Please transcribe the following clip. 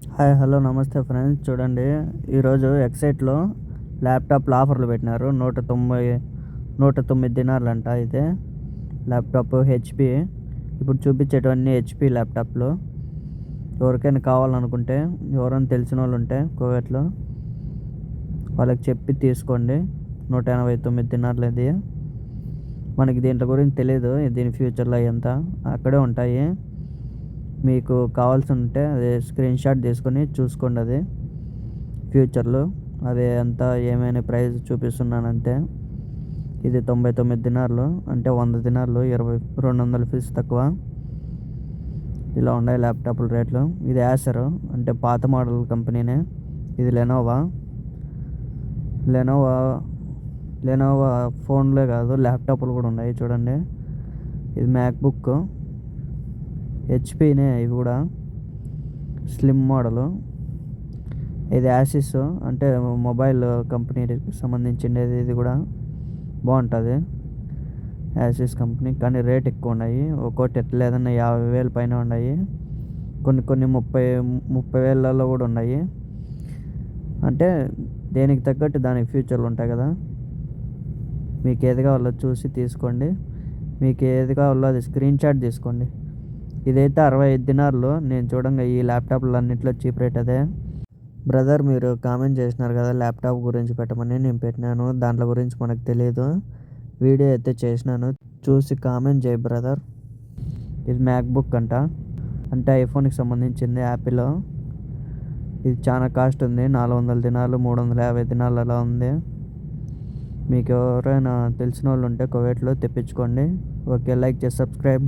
Hi hello నమస్తే friends. చూడండి ఈరోజు ఎక్సైట్లో ల్యాప్టాప్లు ఆఫర్లు పెట్టినారు. నూట తొంభై నూట తొమ్మిది దినార్లు అంట అయితే ల్యాప్టాప్ హెచ్పి ఇప్పుడు చూపించేటవన్నీ హెచ్పి ల్యాప్టాప్లు. ఎవరికైనా కావాలనుకుంటే ఎవరైనా తెలిసిన వాళ్ళు ఉంటే కోవెట్లో వాళ్ళకి చెప్పి తీసుకోండి. నూట ఎనభై తొమ్మిది దినార్లు ఇది. మనకి దీంట్లో గురించి తెలియదు దీని ఫ్యూచర్లో ఎంత అక్కడే ఉంటాయి. మీకు కావాల్సి ఉంటే అదే స్క్రీన్ షాట్ తీసుకొని చూసుకోండి అది. ఫ్యూచర్లో అది ఎంత ఏమైనా ప్రైస్ చూపిస్తున్నాను ఇది తొంభై తొమ్మిది దినార్లు అంటే వంద దినార్లు ఇరవై రెండు వందల ఫీజు తక్కువ. ఇలా ఉన్నాయి ల్యాప్టాప్ల రేట్లు. ఇది యాసర్ అంటే పాత మోడల్ కంపెనీనే ఇది లెనోవా లెనోవా లెనోవా ఫోన్లే కాదు ల్యాప్టాప్లు కూడా ఉన్నాయి చూడండి. ఇది మ్యాక్బుక్ హెచ్పినే ఇవి కూడా. స్లిమ్ మోడలు ఇది యాసిస్ అంటే మొబైల్ కంపెనీకి సంబంధించింది ఇది కూడా. బాగుంటుంది. యాసిస్ కంపెనీ కానీ రేట్ ఎక్కువ ఉన్నాయి. ఒక్కోటి ఎట్లేదన్న యాభై వేల పైన ఉన్నాయి. కొన్ని కొన్ని ముప్పై ముప్పై వేలలో కూడా ఉన్నాయి. అంటే దేనికి తగ్గట్టు దానికి ఫ్యూచర్లు ఉంటాయి కదా. మీకు ఏది కావాలో చూసి తీసుకోండి. మీకు ఏది కావాలో అది స్క్రీన్ షాట్ తీసుకోండి. ఇదైతే అరవై ఐదు దినార్లు. నేను చూడంగా ఈ ల్యాప్టాప్లు అన్నింటిలో చీప్ రేట్ అదే. బ్రదర్ మీరు కామెంట్ చేసినారు కదా ల్యాప్టాప్ గురించి పెట్టమని. నేను పెట్టినాను. దాంట్లో గురించి మనకు తెలియదు వీడియో అయితే చేసినాను. చూసి కామెంట్ చేయి బ్రదర్. ఇది మ్యాక్బుక్ అంట. అంటే ఐఫోన్కి సంబంధించింది యాపిల్ ఇది చాలా కాస్ట్ ఉంది. నాలుగు వందల దినాలు మూడు వందల యాభై దినాలు అలా ఉంది. మీకు ఎవరైనా తెలిసిన వాళ్ళు ఉంటే కోవేట్లో తెప్పించుకోండి. ఓకే లైక్ చేసి సబ్స్క్రైబ్.